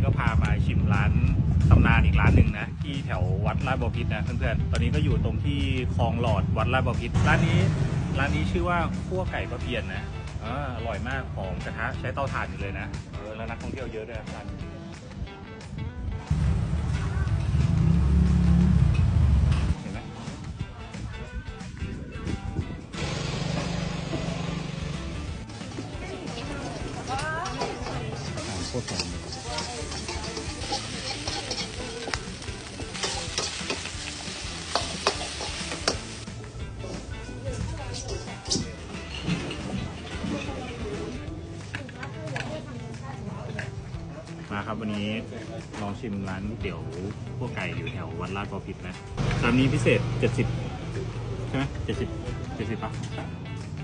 นี้ก็พามาชิมร้านตำนานอีกร้านหนึ่งนะ ที่แถววัดลาดบพิตรนะเพื่อนๆ ตอนนี้ก็อยู่ตรงที่คลองหลอดวัดลาดบพิตรร้านนี้ร้านนี้ชื่อว่าขั้วไก่ประเพียนนะอ่าอร่อยมากหอมกระทะใช้เตาถ่านอยู่เลยนะเออแล้วนักท่องเที่ยวเยอะด้วยร้านนี้เห็นไหมอ่าโคตรหอมเลย มาครับวันนี้ลองชิมร้านก๋วยเตี๋ยวพวกไก่อยู่แถววัดลาดบอพิษนะร้านนี้พิเศษ 70 ใช่ไหม70 70ปะ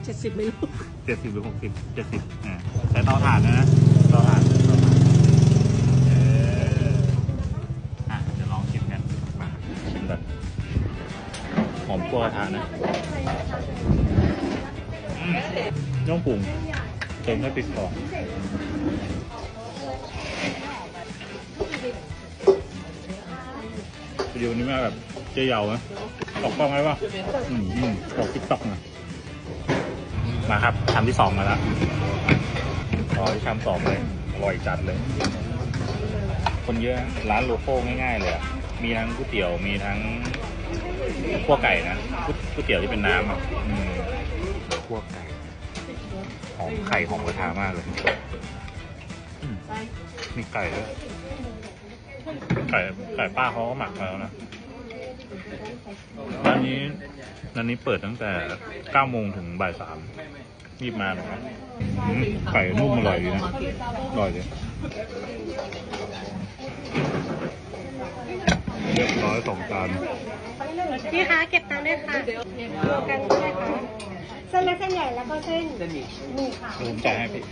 เจ็ดสิบไม่รู้70หรือ60 70อ่าใช้เตาถ่านนะเตาถ่านเตาถ่านเอออะเดี๋ยวลองชิมกันมาชิมแบบหอมกัวกระทะนะอืมย่องปรุงเติมให้ติดคอ วิดีโอนี้มาแบบเจ๊เยวนะออกกล้องไหมวะอืมอืมออกติ๊กต็อกนะมาครับชามที่สองมาแล้วรอที่ชามสองเลยอร่อยจัดเลย คนเยอะร้านโลโก้ง่ายๆเลยอะมีทั้งก๋วยเตี๋ยวมีทั้งขั้วไก่นะก๋วยเตี๋ยวที่เป็นน้ำอะอืมขั้วไก่หอมไข่หอมกระทะมากเลย มีไก่ด้วย ไก่ไก่ป้าเขาก็หมักมาแล้วนะร้านนี้ร้านนี้เปิดตั้งแต่9โมงถึงบ่ายสามรีบมาหน่อยนะอืมไก่นุ่มอร่อยดีนะอร่อยดีเรียบร้อยสองจานพี่คะเก็บตังค์ด้วยค่ะรวมกันด้วยค่ะเส้นเล็กเส้นใหญ่แล้วก็เส้นหมี่ค่ะเดี๋ยวผมจ่ายให้พี่